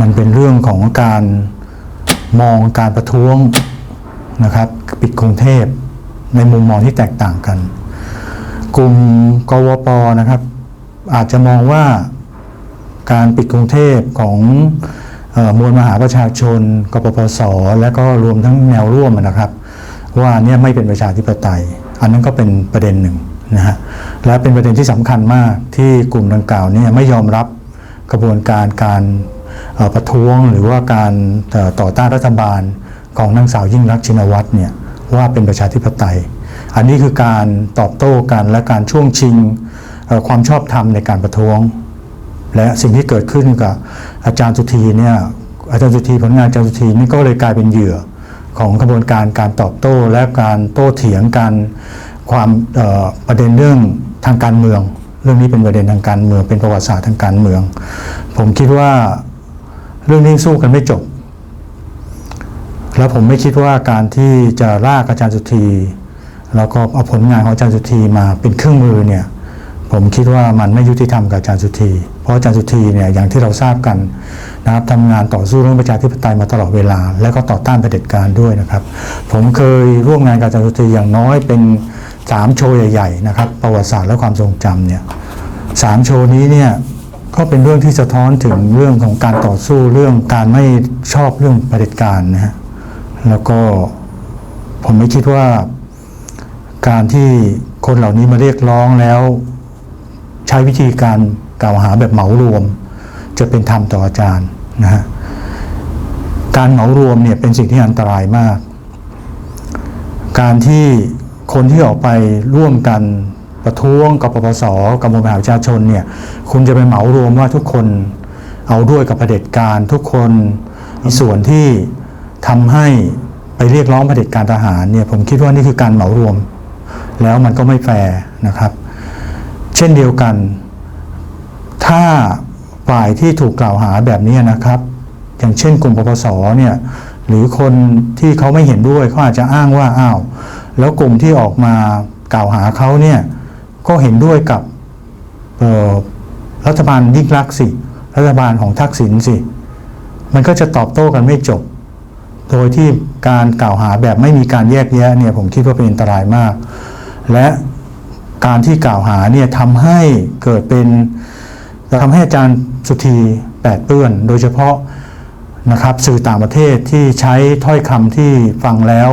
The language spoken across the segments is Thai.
มันเป็นเรื่องของการมองการประท้วงนะครับ ปิดกรุงเทพในมุมมองที่แตกต่างกัน กลุ่มกวปนะครับ อาจจะมองว่าการปิดกรุงเทพของออมวลมหาประชาชน กปปส และก็รวมทั้งแนวร่วมนะครับ ว่าเนี่ยไม่เป็นประชาธิปไตย อันนั้นก็เป็นประเด็นหนึ่งนะฮะและเป็นประเด็นที่สำคัญมากที่กลุ่มดังกล่าวเนี่ยไม่ยอมรับกระบวนการการ ประท้วงหรือว่าการต่อต้านรัฐบาลของนางสาวยิ่งรักษินวัตรเนี่ยว่าเป็นประชาธิปไตย อันนี้คือการตอบโต้กันและการช่วงชิงความชอบธรรมในการประท้วง และสิ่งที่เกิดขึ้นกับอาจารย์สุธีเนี่ยอาจารย์สุธีผลงานอาจารย์สุธีนี่ก็เลยกลายเป็นเหยื่อของกระบวนการการตอบโต้และการโต้เถียงกันความประเด็นเรื่องทางการเมือง เรื่องนี้เป็นประเด็นทางการเมืองเป็นประวัติศาสตร์ทางการเมือง ผมคิดว่า เรื่องนี้สู้กันไม่จบ แล้วผมไม่คิดว่าการที่จะลากอาจารย์สุธีแล้วก็เอาผลงานของอาจารย์สุธีมาเป็นเครื่องมือเนี่ยผมคิดว่ามันไม่ยุติธรรมกับอาจารย์สุธี เพราะอาจารย์สุธีเนี่ยอย่างที่เราทราบกันนะครับทำงานต่อสู้เรื่องประชาธิปไตยมาตลอดเวลา และก็ต่อต้านเผด็จการด้วยนะครับ ผมเคยร่วมงานกับอาจารย์สุธีอย่างน้อยเป็นสามโชว์ใหญ่ๆนะครับประวัติศาสตร์และความทรงจำเนี่ยสามโชว์นี้เนี่ย ก็เป็นเรื่องที่สะท้อนถึงเรื่องของการต่อสู้เรื่องการไม่ชอบเรื่องประเด็จการนะฮะแล้วก็ผมไม่คิดว่า การที่คนเหล่านี้มาเรียกร้องแล้ว ใช้วิธีการกล่าวหาแบบเหมารวม จะเป็นธรรมต่ออาจารย์นะฮะการเหมารวมเนี่ยเป็นสิ่งที่อันตรายมาก การที่คนที่ออกไปร่วมกัน ประท้วงกับปปสกับมวลมหาประชาชนเนี่ยคุณจะไปเหมารวมว่าทุกคนเอาด้วยกับเผด็จการทุกคนมีส่วนที่ทำให้ไปเรียกร้องเผด็จการทหารเนี่ยผมคิดว่านี่คือการเหมารวม แล้วมันก็ไม่แฟร์นะครับ เช่นเดียวกัน ถ้าฝ่ายที่ถูกกล่าวหาแบบนี้นะครับ อย่างเช่นกลุ่มปปสเนี่ยหรือคนที่เขาไม่เห็นด้วยเขาอาจจะอ้างว่าอ้าวแล้วกลุ่มที่ออกมากล่าวหาเขาเนี่ย ก็เห็นด้วยกับรัฐบาลยิ่งรักษ์สิ รัฐบาลของทักษิณสิ มันก็จะตอบโต้กันไม่จบ โดยที่การกล่าวหาแบบไม่มีการแยกแยะเนี่ยผมคิดว่าเป็นอันตรายมาก และการที่กล่าวหาเนี่ยทำให้เกิดเป็นทำให้อาจารย์สุธีแปดเปื้อน โดยเฉพาะนะครับสื่อต่างประเทศที่ใช้ถ้อยคำที่ฟังแล้ว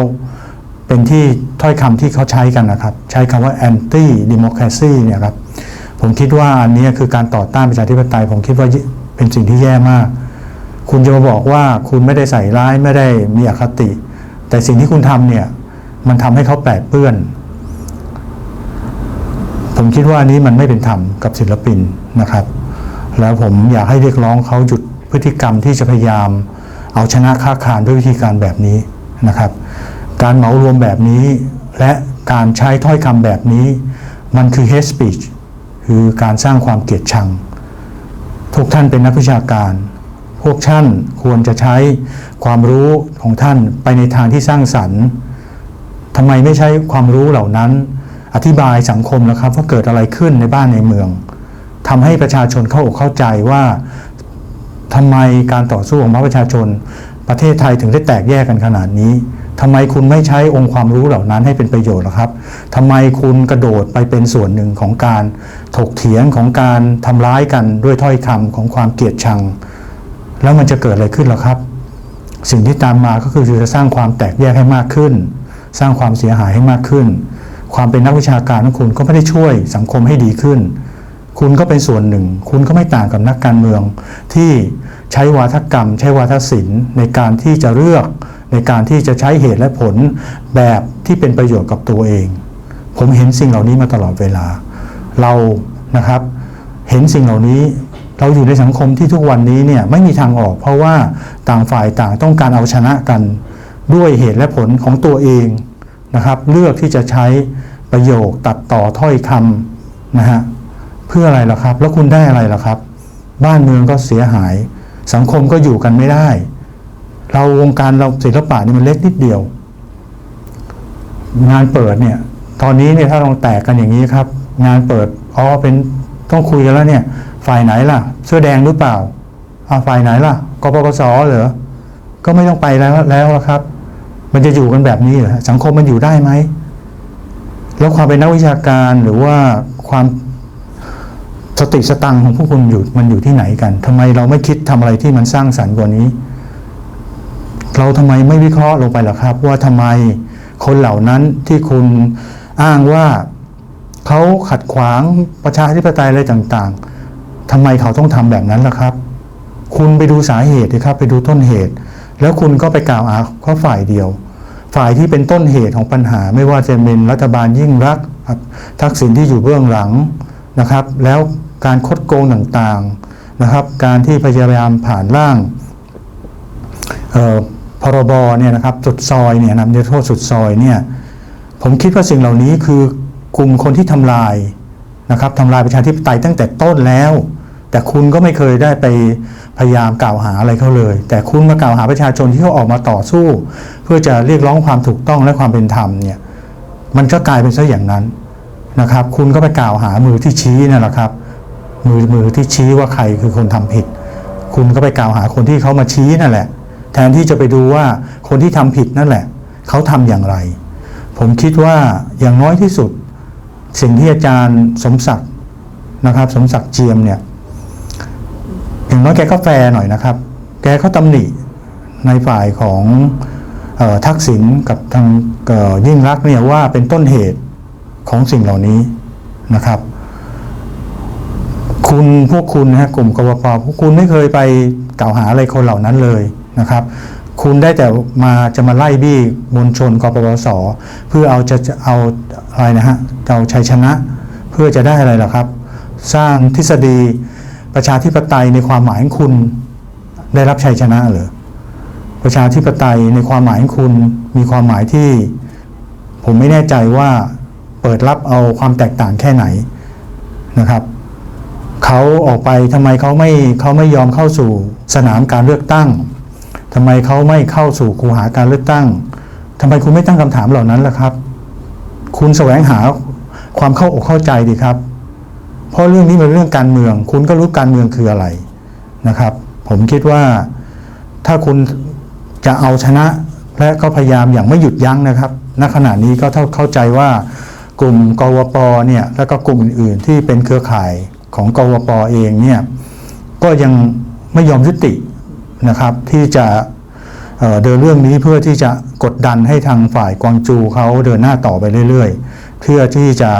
เป็นที่ถ้อยคำที่เขาใช้กันนะครับ ใช้คำว่า anti democracy เนี่ยครับผมคิดว่าอันนี้คือการต่อต้านประชาธิปไตย ผมคิดว่าเป็นสิ่งที่แย่มาก คุณจะมาบอกว่าคุณไม่ได้ใส่ร้ายไม่ได้มีอคติ แต่สิ่งที่คุณทำเนี่ยมันทำให้เขาแปดเปื้อน ผมคิดว่าอันนี้มันไม่เป็นธรรมกับศิลปินนะครับ แล้วผมอยากให้เรียกร้องเขาหยุดพฤติกรรมที่จะพยายาม เอาชนะค้าคารด้วยวิธีการแบบนี้นะครับ การเหมารวมแบบนี้ และการใช้ถ้อยคำแบบนี้ มันคือ hate speech คือการสร้างความเกลียดชัง ทุกท่านเป็นนักวิชาการ พวกท่านควรจะใช้ความรู้ของท่านไปในทางที่สร้างสรรค์ทำไมไม่ใช้ความรู้เหล่านั้น อธิบายสังคมแล้วครับว่าเกิดอะไรขึ้นในบ้านในเมืองทำให้ประชาชนเข้าอกเข้าใจว่าทำไมการต่อสู้ของประชาชน ประเทศไทยถึงได้แตกแยกกันขนาดนี้ ทำไมคุณไม่ใช้องค์ความรู้เหล่านั้นให้เป็นประโยชน์ล่ะครับทำไมคุณกระโดดไปเป็นส่วนหนึ่งของการถกเถียงของการทำร้ายกันด้วยถ้อยคำของความเกลียดชัง แล้วมันจะเกิดอะไรขึ้นล่ะครับ สิ่งที่ตามมาก็คือจะสร้างความแตกแยกให้มากขึ้น สร้างความเสียหายให้มากขึ้น ความเป็นนักวิชาการของคุณก็ไม่ได้ช่วยสังคมให้ดีขึ้น คุณก็เป็นส่วนหนึ่ง คุณก็ไม่ต่างกับนักการเมือง ที่ใช้วาทกรรม ใช้วาทศิลป์ในการที่จะเลือก ในการที่จะใช้เหตุและผลแบบที่เป็นประโยชน์กับตัวเอง ผมเห็นสิ่งเหล่านี้มาตลอดเวลา เรานะครับเห็นสิ่งเหล่านี้เราอยู่ในสังคมที่ทุกวันนี้เนี่ยไม่มีทางออก เพราะว่าต่างฝ่ายต่างต้องการเอาชนะกันด้วยเหตุและผลของตัวเองนะครับเลือกที่จะใช้ประโยคตัดต่อถ้อยคำนะฮะเพื่ออะไรล่ะครับ แล้วคุณได้อะไรล่ะครับ บ้านเมืองก็เสียหาย สังคมก็อยู่กันไม่ได้ เราวงการเราศิลปะนี่มันเล็กนิดเดียว งานเปิดเนี่ย ตอนนี้เนี่ยถ้าลองแตกกันอย่างนี้ครับ งานเปิดอ๋อเป็นต้องคุยกันแล้วเนี่ย ฝ่ายไหนล่ะ เสื้อแดงหรือเปล่าอ่าฝ่ายไหนล่ะกปปสเหรอก็ไม่ต้องไปแล้วแล้วครับ มันจะอยู่กันแบบนี้เหรอสังคมมันอยู่ได้ไหมแล้วความเป็นนักวิชาการหรือว่าความสติสตังของผู้คุณอยู่มันอยู่ที่ไหนกันทำไมเราไม่คิดทำอะไรที่มันสร้างสรรค์กว่านี้ เราทำไมไม่วิเคราะห์ลงไปล่ะครับ ว่าทำไมคนเหล่านั้นที่คุณอ้างว่าเขาขัดขวางประชาธิปไตยอะไรต่างๆทำไมเขาต้องทำแบบนั้นล่ะครับ คุณไปดูสาเหตุนะครับ ไปดูต้นเหตุ แล้วคุณก็ไปกล่าวหาเขาฝ่ายเดียว ฝ่ายที่เป็นต้นเหตุของปัญหา ไม่ว่าจะเป็นรัฐบาลยิ่งรักทักษิณที่อยู่เบื้องหลังนะครับ แล้วการคดโกงต่างๆนะครับ การที่พยายามผ่านร่างเพรบเนี่ยนะครับสุดซอยเนี่ยนำนิรโทษสุดซอยเนี่ยผมคิดว่าสิ่งเหล่านี้คือกลุ่มคนที่ทำลายนะครับทำลายประชาธิปไตยตั้งแต่ต้นแล้ว แต่คุณก็ไม่เคยได้ไปพยายามกล่าวหาอะไรเขาเลย แต่คุณมากล่าวหาประชาชนที่เขาออกมาต่อสู้ เพื่อจะเรียกร้องความถูกต้องและความเป็นธรรมเนี่ยมันก็กลายเป็นซะอย่างนั้นนะครับ คุณก็ไปกล่าวหามือที่ชี้นั่นแหละครับ มือมือที่ชี้ว่าใครคือคนทำผิด คุณก็ไปกล่าวหาคนที่เขามาชี้นั่นแหละ แทนที่จะไปดูว่าคนที่ทำผิดนั่นแหละ เขาทำอย่างไร ผมคิดว่าอย่างน้อยที่สุด สิ่งที่อาจารย์สมศักดิ์นะครับ สมศักดิ์เจียมเนี่ยอย่างน้อยแกก็แฟร์หน่อยนะครับ แกก็ตำหนิในฝ่ายของออทักษิณกับทางยิ่งรักเนี่ยว่าเป็นต้นเหตุของสิ่งเหล่านี้นะครับ คุณพวกคุณนะฮะกลุ่มกวปพวกคุณไม่เคยไปกล่าวหาอะไรคนเหล่านั้นเลย นะครับ คุณได้แต่มาจะมาไล่บี้มวลชนกปปสเพื่อเอาจะเอาอะไรนะฮะเอาชัยชนะ เพื่อจะได้อะไรล่ะครับ สร้างทฤษฎีประชาธิปไตยในความหมายของคุณได้รับชัยชนะหรือประชาธิปไตยในความหมายของคุณมีความหมายที่ผมไม่แน่ใจว่าเปิดรับเอาความแตกต่างแค่ไหนนะครับเขาออกไปทำไมเขาไม่เขาไม่ยอมเข้าสู่สนามการเลือกตั้ง ทำไมเขาไม่เข้าสู่คูหาการเลือกตั้งทำไมคุณไม่ตั้งคำถามเหล่านั้นล่ะครับ คุณแสวงหาความเข้าอกเข้าใจดีครับ เพราะเรื่องนี้เป็นเรื่องการเมือง คุณก็รู้การเมืองคืออะไรนะครับ ผมคิดว่าถ้าคุณจะเอาชนะและก็พยายามอย่างไม่หยุดยั้งนะครับ ณ ขณะนี้ก็เท่าเข้าใจว่ากลุ่มกวปเนี่ย แล้วก็กลุ่มอื่นๆที่เป็นเครือข่ายของกวปเองเนี่ย ก็ยังไม่ยอมยุติ นะครับ ที่จะเดินเรื่องนี้เพื่อที่จะกดดันให้ทางฝ่ายกวางจูเขาเดินหน้าต่อไปเรื่อย ๆ เพื่อที่จะ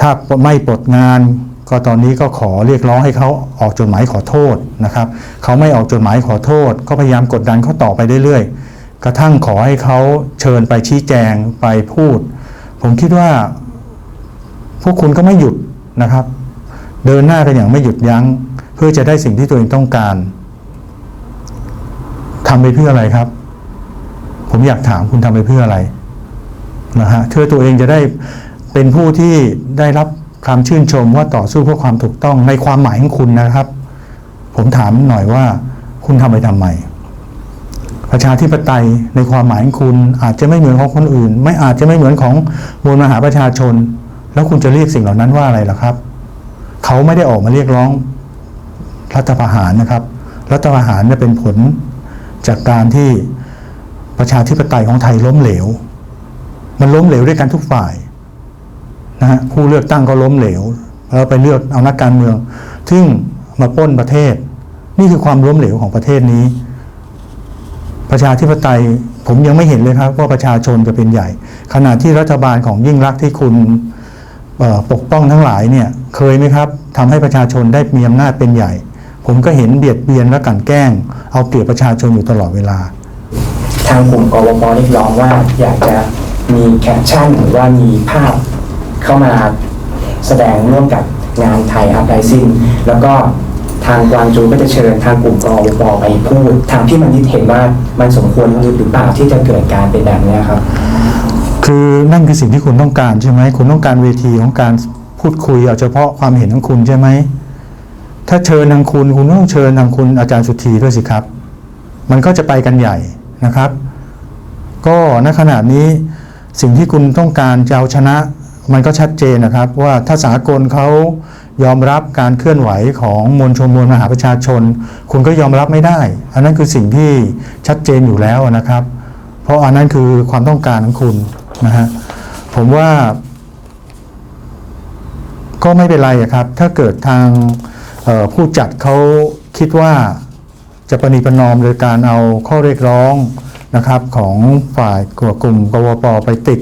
ถ้าไม่ปลดงาน ก็ตอนนี้ก็ขอเรียกร้องให้เขาออกจดหมายขอโทษนะครับเขาไม่ออกจดหมายขอโทษ ก็พยายามกดดันเขาต่อไปเรื่อยๆ กระทั่งขอให้เขาเชิญไปชี้แจงไปพูด ผมคิดว่า พวกคุณก็ไม่หยุดนะครับ เดินหน้ากันอย่างไม่หยุดยั้ง เพื่อจะได้สิ่งที่ตัวเองต้องการทำไปเพื่ออะไรครับ ผมอยากถามคุณทำไปเพื่ออะไรนะฮะเพื่อตัวเองจะได้เป็นผู้ที่ได้รับคำชื่นชมว่าต่อสู้เพื่อความถูกต้องในความหมายของคุณนะครับ ผมถามหน่อยว่าคุณทำไปทำไมประชาธิปไตยในความหมายของคุณอาจจะไม่เหมือนของคนอื่น ไม่อาจจะไม่เหมือนของมวลมหาประชาชน แล้วคุณจะเรียกสิ่งเหล่านั้นว่าอะไรล่ะครับ เขาไม่ได้ออกมาเรียกร้อง รัฐประหารนะครับ รัฐประหารเนี่ยเป็นผลจากการที่ประชาธิปไตยของไทยล้มเหลว มันล้มเหลวด้วยกันทุกฝ่ายนะฮะผู้เลือกตั้งก็ล้มเหลว แล้วไปเลือกเอานักการเมือง ซึ่งมาป้นประเทศ นี่คือความล้มเหลวของประเทศนี้ ประชาธิปไตยผมยังไม่เห็นเลยครับว่าประชาชนจะเป็นใหญ่ ขณะที่รัฐบาลของยิ่งรักที่คุณปกป้องทั้งหลายเนี่ยเคยไหมครับทำให้ประชาชนได้มีอำนาจเป็นใหญ่ ผมก็เห็นเบียดเบียนและกลันแกล้ง เอาเปรียบประชาชนอยู่ตลอดเวลา ทางกลุ่มกวปเรียกร้องว่าอยากจะมีแคปชั่นหรือว่ามีภาพเข้ามาแสดงร่วมกับงานไทยอัพไ i ซิ n แล้วก็ทางกวางจูก็จะเชิญทางกลุ่มกวปไปพูด ทางพี่มันนิดเห็นว่ามันสมควรหรือเปล่าที่จะเกิดการเป็นแบบเนี้ยครับ คือนั่นคือสิ่งที่คุณต้องการใช่ไหมคุณต้องการเวทีของการพูดคุยเอาเฉพาะความเห็นของคุณใช่ไหม ถ้าเชิญทางคุณคุณต้องเชิญทางคุณอาจารย์สุธีด้วยสิครับ มันก็จะไปกันใหญ่นะครับ ก็ณขณะนี้สิ่งที่คุณต้องการจะเอาชนะ มันก็ชัดเจนนะครับ ว่าถ้าสากลเขายอมรับการเคลื่อนไหวของมวลชนมวลมหาประชาชน คุณก็ยอมรับไม่ได้ อันนั้นคือสิ่งที่ชัดเจนอยู่แล้วนะครับ เพราะอันนั้นคือความต้องการของคุณนะฮะผมว่า ก็ไม่เป็นไรครับ ถ้าเกิดทาง ผู้จัดเขาคิดว่าจะประนีประนอมโดยการเอาข้อเรียกร้องนะครับของฝ่ายกลุ่มกวปไปติด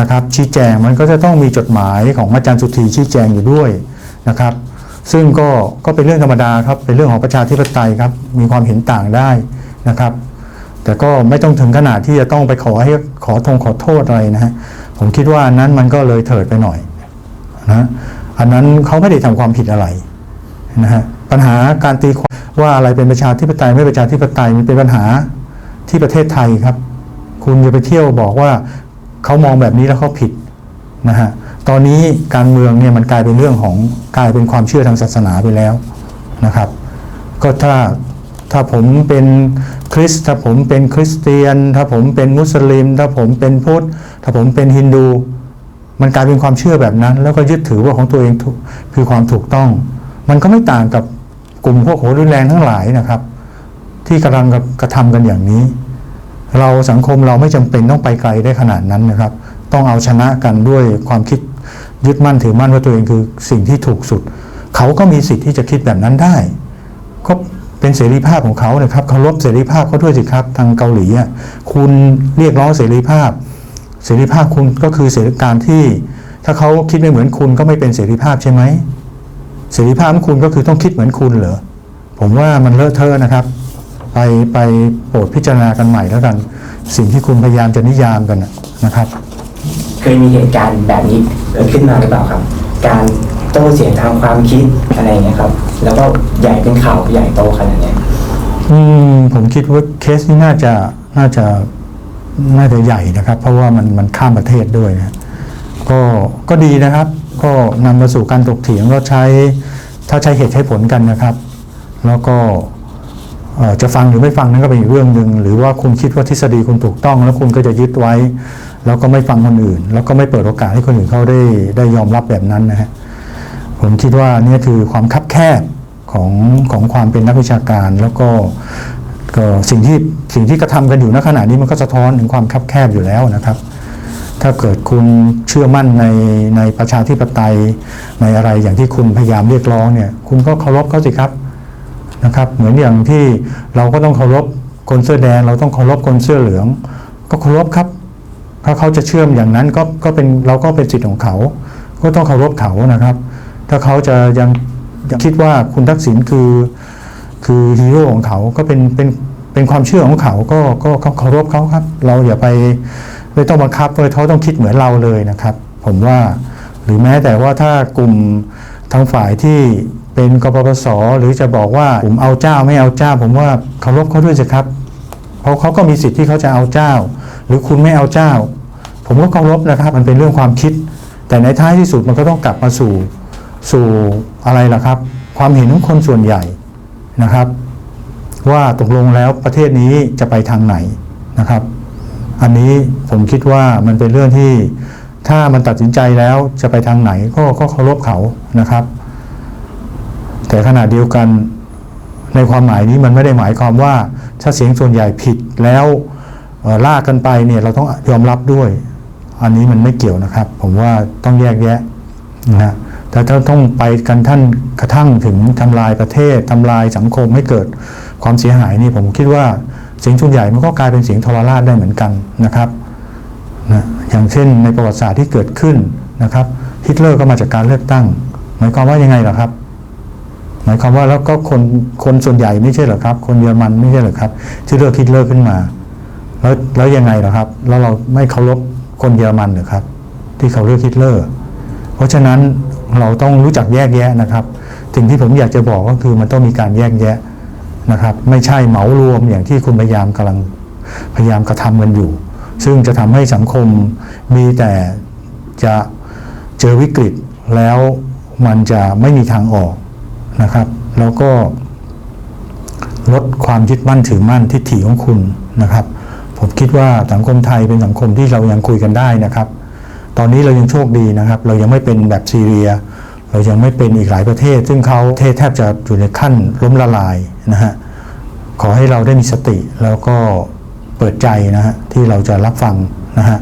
นะครับ ชี้แจงมันก็จะต้องมีจดหมายของอาจารย์สุธีชี้แจงอยู่ด้วยนะครับ ซึ่งก็ก็เป็นเรื่องธรรมดาครับเป็นเรื่องของประชาธิปไตยครับมีความเห็นต่างได้นะครับ แต่ก็ไม่ต้องถึงขนาดที่จะต้องไปขอให้ขอทงขอโทษอะไรนะฮะผมคิดว่านนั้นมันก็เลยเถิดไปหน่อยนะอันนั้นเขาไม่ได้ทำความผิดอะไร นะฮะปัญหาการตีความว่าอะไรเป็นประชาธิปไตยไม่ประชาธิปไตยมันเป็นปัญหาที่ประเทศไทยครับ คุณอย่าไปเที่ยวบอกว่าเขามองแบบนี้แล้วเขาผิดนะฮะตอนนี้การเมืองเนี่ยมันกลายเป็นเรื่องของกลายเป็นความเชื่อทางศาสนาไปแล้วนะครับ ก็ถ้าถ้าผมเป็นคริสต์ถ้าผมเป็นคริสเตียน ถ้าผมเป็นมุสลิม ถ้าผมเป็นพุทธถ้าผมเป็นฮินดู มันกลายเป็นความเชื่อแบบนั้น แล้วก็ยึดถือว่าของตัวเองคือความถูกต้อง มันก็ไม่ต่างกับกลุ่มพวกโหรุนแรงทั้งหลายนะครับ ที่กำลังกระทำกันอย่างนี้ เราสังคมเราไม่จำเป็นต้องไปไกลได้ขนาดนั้นนะครับ ต้องเอาชนะกันด้วยความคิดยึดมั่นถือมั่นว่าตัวเองคือสิ่งที่ถูกสุด เขาก็มีสิทธิ์ที่จะคิดแบบนั้นได้ ก็เป็นเสรีภาพของเขานะครับเคารพเสรีภาพเขาด้วยสิครับ ทางเกาหลีอะคุณเรียกร้องเสรีภาพ เสรีภาพคุณก็คือเสรีการที่ ถ้าเขาคิดไม่เหมือนคุณก็ไม่เป็นเสรีภาพใช่ไหม เสรีภาพของคุณก็คือต้องคิดเหมือนคุณเหรอผมว่ามันเลอะเทอะนะครับ ไปไปโปรดพิจารณากันใหม่แล้วกัน สิ่งที่คุณพยายามจะนิยามกันน่ะนะครับ เคยมีเหตุการณ์แบบนี้เกิดขึ้นมาหรือเปล่าครับ การโต้เสียงทางความคิดอะไรอย่างเงี้ยครับ แล้วก็ใหญ่เป็นข่าวใหญ่โตขนาดเนี้ยอืมผมคิดว่าเคสนี้น่าจะน่าจะน่าจะใหญ่นะครับ เพราะว่ามันมันข้ามประเทศด้วยนะก็ก็ดีนะครับ ก็นำมาสู่การถกเถียงก็ใช้ถ้าใช้เหตุใช้ผลกันนะครับ แล้วก็จะฟังหรือไม่ฟังนั้นก็เป็นอีกเรื่องหนึ่งหรือว่าคุณคิดว่าทฤษฎีคุณถูกต้อง แล้วคุณก็จะยึดไว้ แล้วก็ไม่ฟังคนอื่น แล้วก็ไม่เปิดโอกาสให้คนอื่นเขาได้ได้ยอมรับแบบนั้นนะฮะผมคิดว่านี่คือความคับแคบของของความเป็นนักวิชาการ แล้วก็ก็สิ่งที่สิ่งที่กระทำกันอยู่ณขณะนี้มันก็สะท้อนถึงความคับแคบอยู่แล้วนะครับ ถ้าเกิดคุณเชื่อมั่นในในประชาธิปไตยในอะไรอย่างที่คุณพยายามเรียกร้องเนี่ย คุณก็เคารพเขาสิครับนะครับ เหมือนอย่างที่เราก็ต้องเคารพคนเสื้อแดง เราต้องเคารพคนเสื้อเหลือง ก็เคารพครับ ถ้าเขาจะเชื่อมอย่างนั้นก็ก็เป็นเราก็เป็นสิทธิ์ของเขา ก็ต้องเคารพเขานะครับ ถ้าเขาจะยังยังคิดว่าคุณทักษิณคือคือฮีโร่ของเขาก็เป็นเป็นเป็นความเชื่อของเขาก็ก็ก็เคารพเขาครับ เราอย่าไป ไม่ต้องบังคับเลยเขาต้องคิดเหมือนเราเลยนะครับ ผมว่าหรือแม้แต่ว่าถ้ากลุ่มทางฝ่ายที่เป็นกปปสหรือจะบอกว่าผมเอาเจ้าไม่เอาเจ้า ผมว่าเคารพเขาด้วยสิครับ เพราะเขาก็มีสิทธิ์ที่เขาจะเอาเจ้า หรือคุณไม่เอาเจ้า ผมก็เคารพนะครับ มันเป็นเรื่องความคิด แต่ในท้ายที่สุดมันก็ต้องกลับมาสู่สู่อะไรล่ะครับ ความเห็นของคนส่วนใหญ่นะครับ ว่าตกลงแล้วประเทศนี้จะไปทางไหนนะครับ อันนี้ผมคิดว่ามันเป็นเรื่องที่ถ้ามันตัดสินใจแล้วจะไปทางไหนก็ก็เคารพเขานะครับ แต่ขณะเดียวกันในความหมายนี้มันไม่ได้หมายความว่าถ้าเสียงส่วนใหญ่ผิดแล้วลากกันไปเนี่ยเราต้องยอมรับด้วย อันนี้มันไม่เกี่ยวนะครับ ผมว่าต้องแยกแยะนะฮะแต่ถ้าต้องไปกันท่านกระทั่งถึงทำลายประเทศทำลายสังคมให้เกิดความเสียหายนี่ผมคิดว่า สียงส่วนใหญ่มันก็กลายเป็นเสียงทรราชได้เหมือนกันนะครับนะอย่างเช่นในประวัติศาสตร์ที่เกิดขึ้นนะครับฮิตเลอร์ก็มาจากการเลือกตั้ง หมายความว่ายังไงล่ะครับ หมายความว่าแล้วก็คนคนส่วนใหญ่ไม่ใช่เหรอครับ คนเยอรมันไม่ใช่เหรอครับที่เลือกฮิตเลอร์ขึ้นมา แล้วแล้วยังไงล่ะครับ แล้วเราไม่เคารพคนเยอรมันหรือครับ ที่เขาเลือกฮิตเลอร์ เพราะฉะนั้นเราต้องรู้จักแยกแยะนะครับสิ่งที่ผมอยากจะบอกก็คือมันต้องมีการแยกแยะ นะครับ ไม่ใช่เหมารวมอย่างที่คุณพยายามกำลังพยายามกระทำกันอยู่ ซึ่งจะทำให้สังคมมีแต่จะเจอวิกฤตแล้วมันจะไม่มีทางออกนะครับ แล้วก็ลดความยึดมั่นถือมั่นทิฏฐิของคุณนะครับ ผมคิดว่าสังคมไทยเป็นสังคมที่เรายังคุยกันได้นะครับ ตอนนี้เรายังโชคดีนะครับ เรายังไม่เป็นแบบซีเรีย เรายังไม่เป็นอีกหลายประเทศ ซึ่งเขาเทศแทบจะอยู่ในขั้นล้มละลายนะฮะขอให้เราได้มีสติแล้วก็เปิดใจนะฮะที่เราจะรับฟังนะฮะ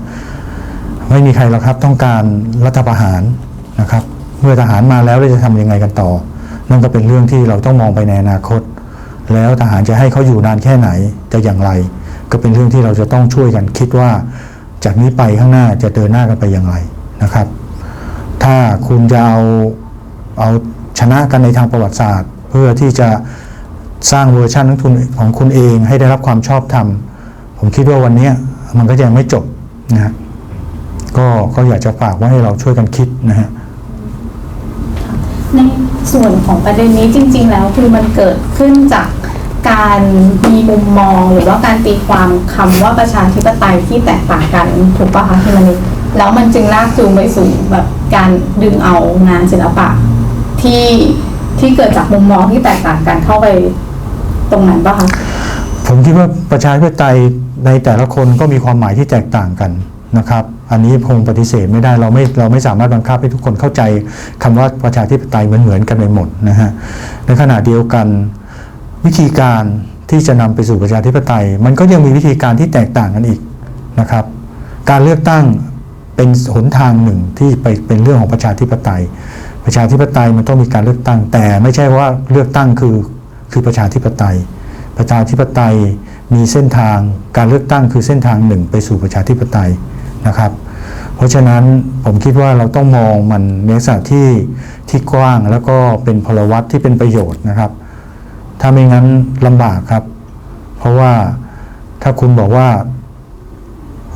ไม่มีใครหรอกครับต้องการรัฐประหารนะครับเมื่อทหารมาแล้วเราจะทำยังไงกันต่อ นั่นก็เป็นเรื่องที่เราต้องมองไปในอนาคต แล้วทหารจะให้เขาอยู่นานแค่ไหนจะอย่างไร ก็เป็นเรื่องที่เราจะต้องช่วยกันคิดว่า จากนี้ไปข้างหน้าจะเดินหน้ากันไปอย่างไรนะครับ ถ้าคุณจะเอา เอาชนะกันในทางประวัติศาสตร์ เพื่อที่จะสร้างเวอร์ชันของคุณของคุณเองให้ได้รับความชอบธรรม ผมคิดว่าวันนี้มันก็ยังไม่จบนะฮะก็ก็อยากจะฝากว่าให้เราช่วยกันคิดนะฮะในส่วนของประเด็นนี้จริง ๆ แล้วคือมันเกิดขึ้นจากการมีมุมมองหรือว่าการตีความคำว่าประชาธิปไตยที่แตกต่างกันถูกปะคะที่มันแล้วมันจึงลากจูงไปสู่แบบการดึงเอางานศิลปะ ที่ที่เกิดจากมุมมองที่แตกต่างกันเข้าไปตรงนั้นปะคะผมคิดว่าประชาธิปไตยในแต่ละคนก็มีความหมายที่แตกต่างกันนะครับ อันนี้คงปฏิเสธไม่ได้เราไม่เราไม่สามารถบังคับให้ทุกคนเข้าใจคำว่าประชาธิปไตยเหมือนเหมือนกันไปหมดนะฮะในขณะเดียวกันวิธีการที่จะนำไปสู่ประชาธิปไตย มันก็ยังมีวิธีการที่แตกต่างกันอีกนะครับ การเลือกตั้งเป็นหนทางหนึ่งที่ไปเป็นเรื่องของประชาธิปไตย ประชาธิปไตยมันต้องมีการเลือกตั้ง แต่ไม่ใช่ว่าเลือกตั้งคือคือประชาธิปไตย ประชาธิปไตยมีเส้นทางการเลือกตั้งคือเส้นทางหนึ่งไปสู่ประชาธิปไตยนะครับ เพราะฉะนั้นผมคิดว่าเราต้องมองมันในลักษณะที่ที่กว้างแล้วก็เป็นพลวัตที่เป็นประโยชน์นะครับ ถ้าไม่งั้นลำบากครับ เพราะว่าถ้าคุณบอกว่า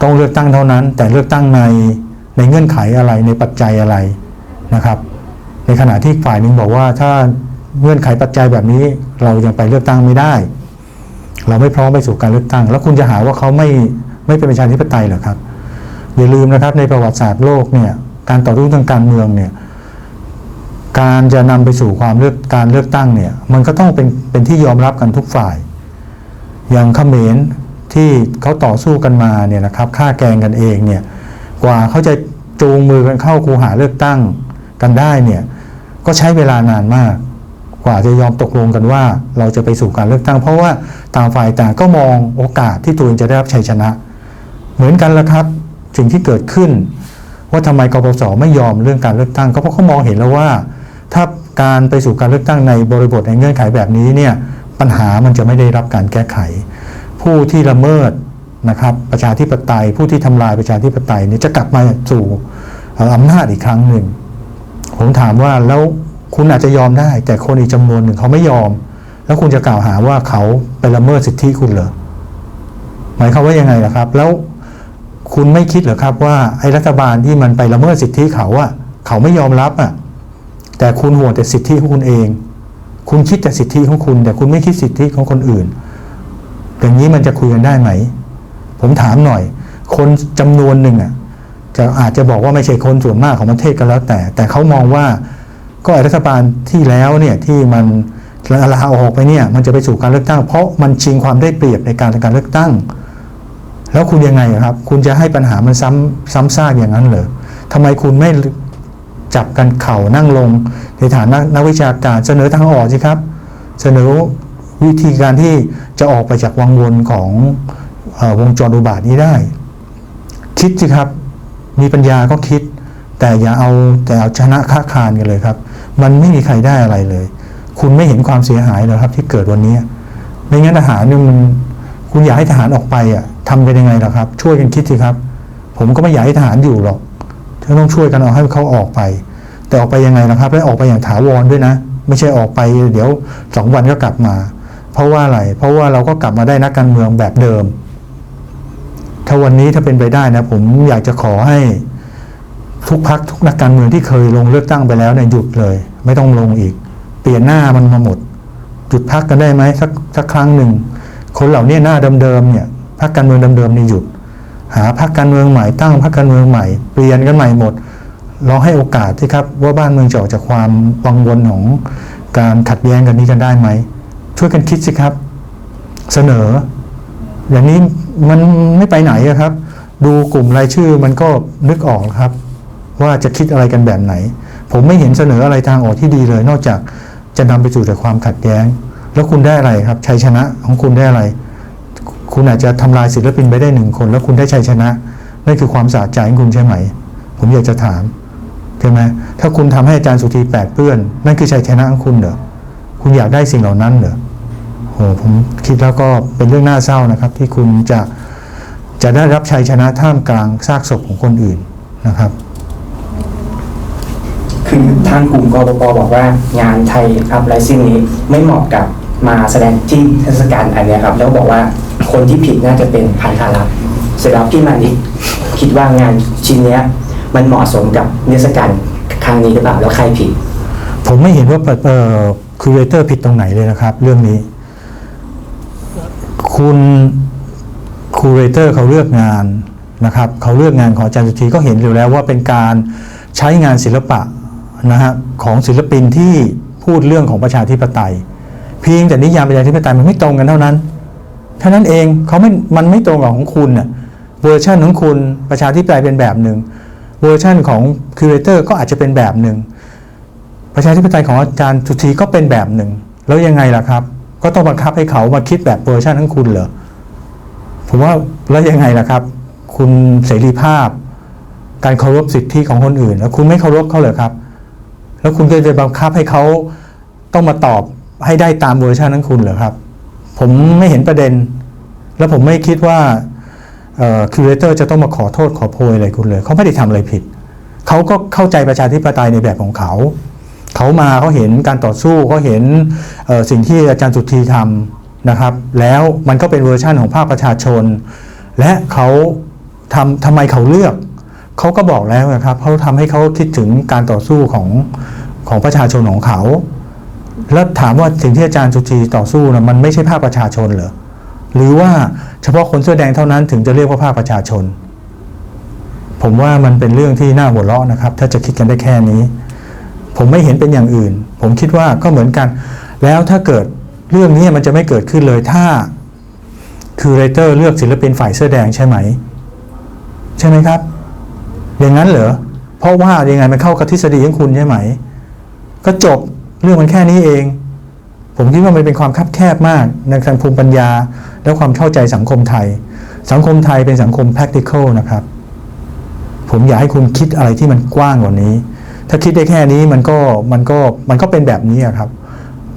ต้องเลือกตั้งเท่านั้น แต่เลือกตั้งในในเงื่อนไขอะไรในปัจจัยอะไรนะครับ ในขณะที่ฝ่ายหนึ่งบอกว่าถ้าเงื่อนไขปัจจัยแบบนี้เรายังไปเลือกตั้งไม่ได้ เราไม่พร้อมไปสู่การเลือกตั้ง แล้วคุณจะหาว่าเขาไม่ไม่เป็นประชาธิปไตยเหรอครับอย่าลืมนะครับในประวัติศาสตร์โลกเนี่ยการต่อสู้ทางการเมืองเนี่ยการจะนำไปสู่ความเลือกการเลือกตั้งเนี่ยมันก็ต้องเป็นเป็นที่ยอมรับกันทุกฝ่าย อย่างเขมรที่เขาต่อสู้กันมาเนี่ยนะครับฆ่าแกงกันเองเนี่ยกว่าเขาจะจูงมือกันเข้าคูหาเลือกตั้งกันได้เนี่ย ก็ใช้เวลานานมาก กว่าจะยอมตกลงกันว่า เราจะไปสู่การเลือกตั้ง เพราะว่าต่างฝ่ายต่างก็มองโอกาสที่ตัวเองจะได้รับชัยชนะ เหมือนกันละครับสิ่งที่เกิดขึ้น ว่าทำไมกปปสไม่ยอมเรื่องการเลือกตั้ง ก็เพราะเขามองเห็นแล้วว่า ถ้าการไปสู่การเลือกตั้งในบริบทในเงื่อนไขแบบนี้เนี่ยปัญหามันจะไม่ได้รับการแก้ไข ผู้ที่ละเมิดนะครับประชาธิปไตยผู้ที่ทำลายประชาธิปไตยเนี่ยจะกลับมาสู่อำนาจอีกครั้งหนึ่ง ผมถามว่าแล้วคุณอาจจะยอมได้ แต่คนอีกจำนวนหนึ่งเขาไม่ยอม แล้วคุณจะกล่าวหาว่าเขาไปละเมิดสิทธิคุณเหรอหมายความว่ายังไงล่ะครับ แล้วคุณไม่คิดเหรอครับว่าไอ้รัฐบาลที่มันไปละเมิดสิทธิเขาอะเขาไม่ยอมรับอะแต่คุณห่วงแต่สิทธิของคุณเอง คุณคิดแต่สิทธิของคุณ แต่คุณไม่คิดสิทธิของคนอื่น อย่างนี้มันจะคุยกันได้ไหม ผมถามหน่อย คนจำนวนหนึ่งอะ จะอาจจะบอกว่าไม่ใช่คนส่วนมากของประเทศก็แล้วแต่ แต่เขามองว่าก็ไอ้รัฐบาลที่แล้วเนี่ยที่มันลาออกไปเนี่ยมันจะไปสู่การเลือกตั้ง เพราะมันชิงความได้เปรียบในการการเลือกตั้ง แล้วคุณยังไงครับ คุณจะให้ปัญหามันซ้ำซ้ำซากอย่างนั้นเหรอทำไมคุณไม่จับกันเข่านั่งลง ในฐานะนักวิชาการเสนอทางออกสิครับ เสนอวิธีการที่จะออกไปจากวังวนของอวงจรอุบาทนี้ได้ คิดสิครับ มีปัญญาก็คิด แต่อย่าเอาแต่เอาชนะค้าคานกันเลยครับ มันไม่มีใครได้อะไรเลย คุณไม่เห็นความเสียหายเหรอครับ ที่เกิดวันนี้ ไม่งั้นทหารเนี่ยมันคุณอยากให้ทหารออกไปอะทำกันยังไงล่ะครับ ช่วยกันคิดสิครับ ผมก็ไม่อยากให้ทหารอยู่หรอกถ้าต้องช่วยกันเอาให้เขาออกไป แต่ออกไปยังไงนะครับแล้วออกไปอย่างถาวรด้วยนะ ไม่ใช่ออกไปเดี๋ยวสองวันก็กลับมา เพราะว่าอะไร เพราะว่าเราก็กลับมาได้นักการเมืองแบบเดิม ถ้าวันนี้ถ้าเป็นไปได้นะผมอยากจะขอให้ทุกพักทุกนักการเมืองที่เคยลงเลือกตั้งไปแล้วเนี่ยหยุดเลย ไม่ต้องลงอีก เปลี่ยนหน้ามันมาหมดหยุดพักกันได้ไหมสักสักครั้งหนึ่งคนเหล่านี้หน้าเดิมๆเนี่ยพักการเมืองเดิมๆนี่หยุด หาพักการเมืองใหม่ตั้งพักการเมืองใหม่เปลี่ยนกันใหม่หมดลองให้โอกาสที่ครับว่าบ้านเมืองจะออกจากความวังวนของการขัดแย้งกันนี้กันได้ไหมช่วยกันคิดสิครับ เสนอ อย่างนี้ มันไม่ไปไหนครับ ดูกลุ่มรายชื่อมันก็นึกออกครับ ว่าจะคิดอะไรกันแบบไหน ผมไม่เห็นเสนออะไรทางออกที่ดีเลย นอกจากจะนำไปสู่แต่ความขัดแย้ง แล้วคุณได้อะไรครับชัยชนะของคุณได้อะไร คุณอาจจะทำลายศิลปินไปได้หนึ่งคน แล้วคุณได้ชัยชนะนั่นคือความสะใจของคุณใช่ไหม ผมอยากจะถามใช่ไหมถ้าคุณทำให้อาจารย์สุธีแปดเปื้อน นั่นคือชัยชนะของคุณเหรอคุณอยากได้สิ่งเหล่านั้นเหรอ โหผมคิดแล้วก็เป็นเรื่องน่าเศร้านะครับ ที่คุณจะจะได้รับชัยชนะท่ามกลางซากศพของคนอื่นนะครับ คือทางกลุ่มกบปบอกว่างานไทยอัพไ i ซิ่งนี้ไม่เหมาะกับมาแสดงที่เทศกาลอันเนี้ยครับ แล้วบอกว่าคนที่ผิดน่าจะเป็นพันธารักษ์เสร็จแล้วพี่มานิกคิดว่างานชิ้นเนี้ยมันเหมาะสมกับเทศกาลครั้งนี้หรือเปล่าแล้วใครผิด ผมไม่เห็นว่าเอ่อคูเรเตอร์ผิดตรงไหนเลยนะครับ เรื่องนี้ คุณคูเรเตอร์เขาเลือกงานนะครับเขาเลือกงานของอาจารย์สุธีก็เห็นอยู่แล้วว่าเป็นการใช้งานศิลปะนะฮะของศิลปินที่พูดเรื่องของประชาธิปไตย เพียงแต่นิยามประชาธิปไตยมันไม่ตรงกันเท่านั้นเท่านั้นเองเขาไม่มันไม่ตรงกับของคุณน่ะเวอร์ชันของคุณประชาธิปไตยเป็นแบบหนึ่งเวอร์ชันของคูเรเตอร์ก็อาจจะเป็นแบบหนึ่งประชาธิปไตยของอาจารย์สุธีก็เป็นแบบหนึ่งแล้วยังไงล่ะครับ ก็ต้องบังคับให้เขามาคิดแบบเวอร์ชันของคุณเหรอผมว่าแล้วยังไงล่ะครับ คุณเสรีภาพ การเคารพสิทธิของคนอื่น แล้วคุณไม่เคารพเขาเหรอครับ แล้วคุณก็จะบังคับให้เขาต้องมาตอบให้ได้ตามเวอร์ชันของคุณเหรอครับ ผมไม่เห็นประเด็น แล้วผมไม่คิดว่าคิวเรเตอร์จะต้องมาขอโทษขอโพยอะไรคุณเลย เขาไม่ได้ทำอะไรผิด เขาก็เข้าใจประชาธิปไตยในแบบของเขา เขามาเขาเห็นการต่อสู้เขาเห็นสิ่งที่อาจารย์สุธีทำนะครับ แล้วมันก็เป็นเวอร์ชั่นของภาคประชาชน และเขาทำทำไมเขาเลือก เขาก็บอกแล้วนะครับเขาทำให้เขาคิดถึงการต่อสู้ของของประชาชนของเขา แล้วถามว่าสิ่งที่อาจารย์สุธีต่อสู้นะมันไม่ใช่ภาคประชาชนเหรอหรือว่าเฉพาะคนเสื้อแดงเท่านั้นถึงจะเรียกว่าภาคประชาชน ผมว่ามันเป็นเรื่องที่น่าหัวเราะนะครับ ถ้าจะคิดกันได้แค่นี้ ผมไม่เห็นเป็นอย่างอื่น ผมคิดว่าก็เหมือนกัน แล้วถ้าเกิดเรื่องนี้มันจะไม่เกิดขึ้นเลยถ้าคือเรเตอร์เลือกศิลปินฝ่ายเสื้อแดงใช่ไหม ใช่ไหมครับ อย่างนั้นเหรอเพราะว่ายังไงมันเข้ากับทฤษฎีของคุณใช่ไหม ก็จบเรื่องมันแค่นี้เอง ผมคิดว่ามันเป็นความคับแคบมากในทางภูมิปัญญา และความเข้าใจสังคมไทย สังคมไทยเป็นสังคม practical นะครับ ผมอยากให้คุณคิดอะไรที่มันกว้างกว่านี้ ถ้าคิดได้แค่นี้มันก็มันก็มันก็เป็นแบบนี้อะครับ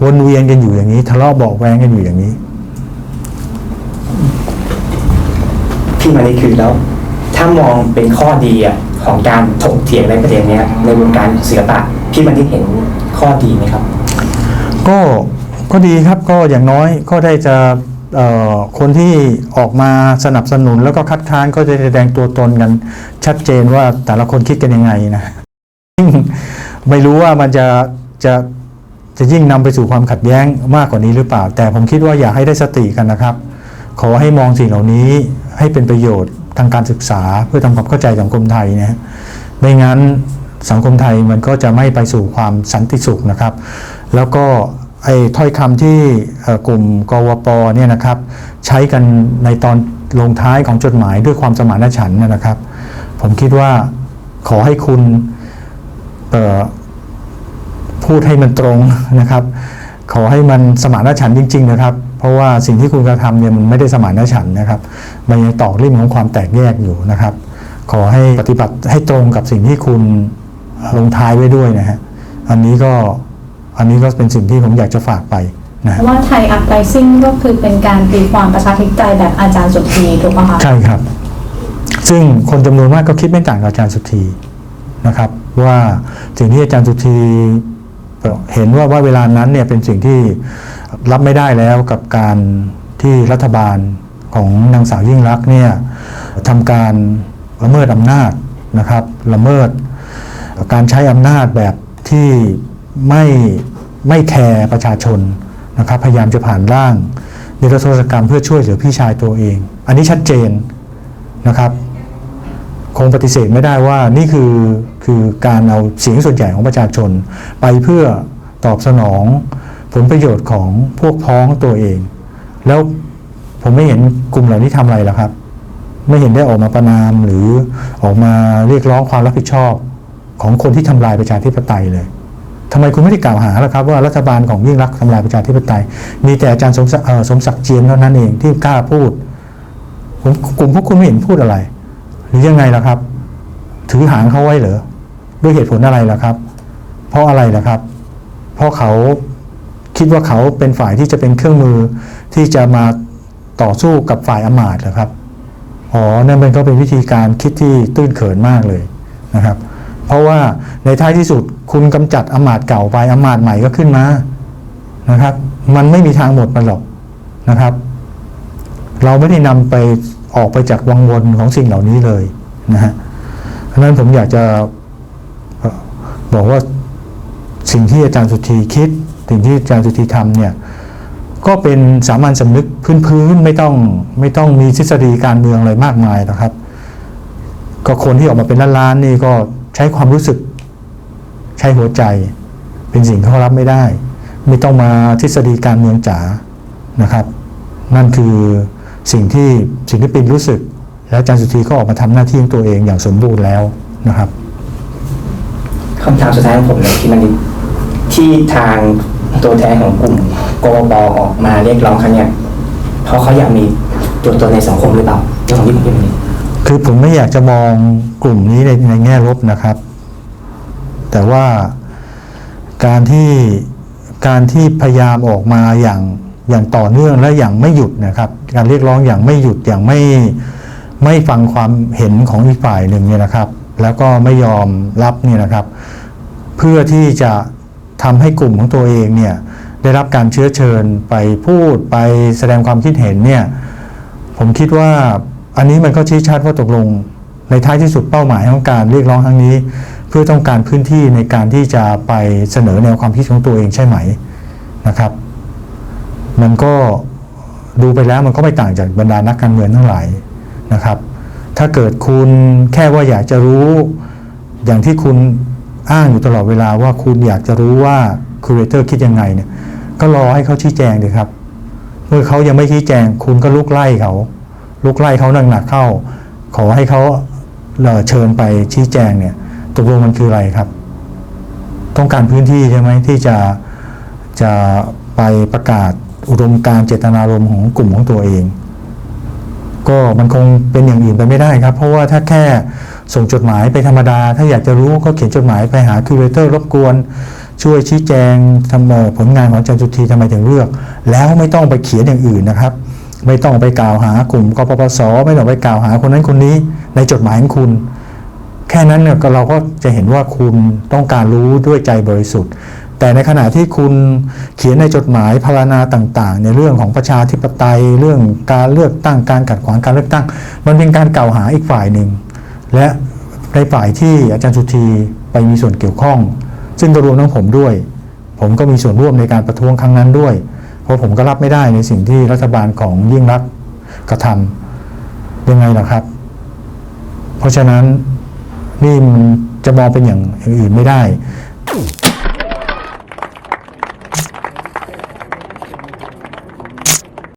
วนเวียนกันอยู่อย่างนี้ทะเลาะเบอกแวงกันอยู่อย่างนี้พี่มานิกคือแล้ว ถ้ามองเป็นข้อดีอะของการถกเถียงในประเด็นเนี้ยในวงการศิลปะพี่มานิกเห็นข้อดีไหมครับ ก็ก็ดีครับก็อย่างน้อยก็ได้จะเอ่อคนที่ออกมาสนับสนุนแล้วก็คัดค้านก็จะแสดงตัวตนกันชัดเจนว่าแต่ละคนคิดกันยังไงนะซึ่ง ไม่รู้ว่ามันจะจะจะยิ่งนำไปสู่ความขัดแย้งมากกว่านี้หรือเปล่า แต่ผมคิดว่าอยากให้ได้สติกันนะครับ ขอให้มองสิ่งเหล่านี้ให้เป็นประโยชน์ทางการศึกษาเพื่อทำความเข้าใจสังคมไทยนะไม่งั้นสังคมไทยมันก็จะไม่ไปสู่ความสันติสุขนะครับ แล้วก็ไอ้ถ้อยคำที่กลุ่มกวปเนี่ยนะครับ ใช้กันในตอนลงท้ายของจดหมายด้วยความสมานฉันท์นะครับ ผมคิดว่าขอให้คุณ พูดให้มันตรงนะครับ ขอให้มันสมานฉันท์จริง ๆ นะครับ เพราะว่าสิ่งที่คุณกระทำเนี่ยมันไม่ได้สมานฉันท์นะครับมันยังตอกลิ่มของความแตกแยกอยู่นะครับ ขอให้ปฏิบัติให้ตรงกับสิ่งที่คุณลงท้ายไว้ด้วยนะฮะอันนี้ก็อันนี้ก็เป็นสิ่งที่ผมอยากจะฝากไปนะเพฮะราะว่าไทยอัพไ i ซิ่งก็คือเป็นการตีความประชาธิปไตยแบบอาจารย์สุธีถูกปะคะใช่ครับ ซึ่งคนจำนวนมากก็คิดไม่ต่างกับอาจารย์สุธีนะครับ ว่าสิ่งที่อาจารย์สุธีเห็นว่าว่าเวลานั้นเนี่ยเป็นสิ่งที่รับไม่ได้แล้วกับการที่รัฐบาลของนางสาวยิ่งรักเนี่ยทำการละเมิดอำนาจนะครับละเมิดการใช้อำนาจแบบที่ไม่ไม่แคร์ประชาชนนะครับพยายามจะผ่านร่างนิรโทษกรรมเพื่อช่วยเหลือพี่ชายตัวเอง อันนี้ชัดเจนนะครับ คงปฏิเสธไม่ได้ว่านี่คือ คือการเอาเสียงส่วนใหญ่ของประชาชน ไปเพื่อตอบสนองผลประโยชน์ของพวกพ้องตัวเอง แล้วผมไม่เห็นกลุ่มเหล่านี้ทำอะไรหรอกครับ ไม่เห็นได้ออกมาประนามหรือออกมาเรียกร้องความรับผิดชอบของคนที่ทำลายประชาธิปไตยเลยทำไมคุณไม่ได้กล่าวหาล่ะครับ ว่ารัฐบาลของยิ่งรักทำลายประชาธิปไตย มีแต่อาจารย์สมศักดิ์เอ่อสมศักดิ์เจียมเท่านั้นเองที่กล้าพูดกลุ่มพวกคุณไม่เห็นพูดอะไร หรือยังไงล่ะครับ ถือหางเขาไว้เหรอ ด้วยเหตุผลอะไรล่ะครับ เพราะอะไรล่ะครับ เพราะเขาคิดว่าเขาเป็นฝ่ายที่จะเป็นเครื่องมือที่จะมาต่อสู้กับฝ่ายอมาตย์เหรอครับอ๋อนั่นเป็นก็เป็นวิธีการคิดที่ตื้นเขินมากเลยนะครับ เพราะว่าในท้ายที่สุดคุณกำจัดอมาตย์เก่าไปอมาตย์ใหม่ก็ขึ้นมานะครับ มันไม่มีทางหมดมันหรอกนะครับ เราไม่ได้นำไปออกไปจากวังวนของสิ่งเหล่านี้เลยนะฮะเพราะนั้นผมอยากจะ บอกว่าสิ่งที่อาจารย์สุธีคิด สิ่งที่อาจารย์สุธีทำเนี่ยก็เป็นสามัญสำนึกพื้นๆไม่ต้องไม่ต้องมีทฤษฎีการเมืองอะไรมากมายนะครับ ก็คนที่ออกมาเป็นล้านๆนี่ก็ใช้ความรู้สึกใช้หัวใจ เป็นสิ่งที่เขารับไม่ได้ ไม่ต้องมาทฤษฎีการเมืองจ๋านะครับ นั่นคือสิ่งที่สิ่งที่ปินรู้สึก แล้วอาจารย์สุธีก็ออกมาทำหน้าที่ของตัวเองอย่างสมบูรณ์แล้วนะครับ คำถามสุดท้ายของผมเลยที่มันที่ทางตัวแทนของกลุ่มกบออกมาเรียกร้องครั้งเนี้ยเพราะเขาอยากมีตัวตนในสังคมหรือเปล่าเรื่องของที่ผมคิดนี้คือผมไม่อยากจะมองกลุ่มนี้ในในแง่ลบนะครับ แต่ว่าการที่การที่พยายามออกมาอย่างอย่างต่อเนื่องและอย่างไม่หยุดนะครับ การเรียกร้องอย่างไม่หยุดอย่างไม่ไม่ฟังความเห็นของอีกฝ่ายหนึ่งเนี่ยนะครับ แล้วก็ไม่ยอมรับเนี่ยนะครับ เพื่อที่จะทำให้กลุ่มของตัวเองเนี่ยได้รับการเชื้อเชิญไปพูดไปแสดงความคิดเห็นเนี่ยผมคิดว่าอันนี้มันก็ชี้ชัดว่าตกลง ในท้ายที่สุดเป้าหมายของการเรียกร้องครั้งนี้ เพื่อต้องการพื้นที่ในการที่จะไปเสนอแนวความคิดของตัวเองใช่ไหมนะครับ มันก็ดูไปแล้วมันก็ไม่ต่างจากบรรดานักการเมืองทั้งหลายนะครับ ถ้าเกิดคุณแค่ว่าอยากจะรู้ อย่างที่คุณอ้างอยู่ตลอดเวลาว่าคุณอยากจะรู้ว่าคูเรเตอร์คิดยังไงเนี่ยก็รอให้เขาชี้แจงเลยครับ เมื่อเขายังไม่ชี้แจง คุณก็ลุกไล่เขา ลุกไล่เขาหนักๆเข้า ขอให้เขาเเชิญไปชี้แจงเนี่ยตกลงมันคืออะไรครับ ต้องการพื้นที่ใช่ไหมที่จะจะไปประกาศอุดมการเจตนารมณ์ของกลุ่มของตัวเอง ก็มันคงเป็นอย่างอื่นไปไม่ได้ครับ เพราะว่าถ้าแค่ส่งจดหมายไปธรรมดา ถ้าอยากจะรู้ก็เขียนจดหมายไปหาคิวเรเตอร์รบกวน ช่วยชี้แจงทำเอ่ผลงานของอาจารย์จุธีทำไมถึงเลือก แล้วไม่ต้องไปเขียนอย่างอื่นนะครับ ไม่ต้องไปกล่าวหากลุ่มกปปสไม่ต้องไปกล่าวหาคนนั้นคนนี้ ในจดหมายของคุณ แค่นั้นเนี่ยเราก็จะเห็นว่าคุณต้องการรู้ด้วยใจบริสุทธิ์ แต่ในขณะที่คุณเขียนในจดหมายพารณาต่าง ๆ ในเรื่องของประชาธิปไตยเรื่องการเลือกตั้งการขัดขวางการเลือกตั้ง มันเป็นการกล่าวหาอีกฝ่ายหนึ่ง และในฝ่ายที่อาจารย์สุธีไปมีส่วนเกี่ยวข้อง ซึ่งก็รวมทั้งผมด้วย ผมก็มีส่วนร่วมในการประท้วงครั้งนั้นด้วย เพราะผมก็รับไม่ได้ในสิ่งที่รัฐบาลของยิ่งรักกระทำยังไงล่ะครับ เพราะฉะนั้นนี่มันจะมองเป็นอย่างอื่นไม่ได้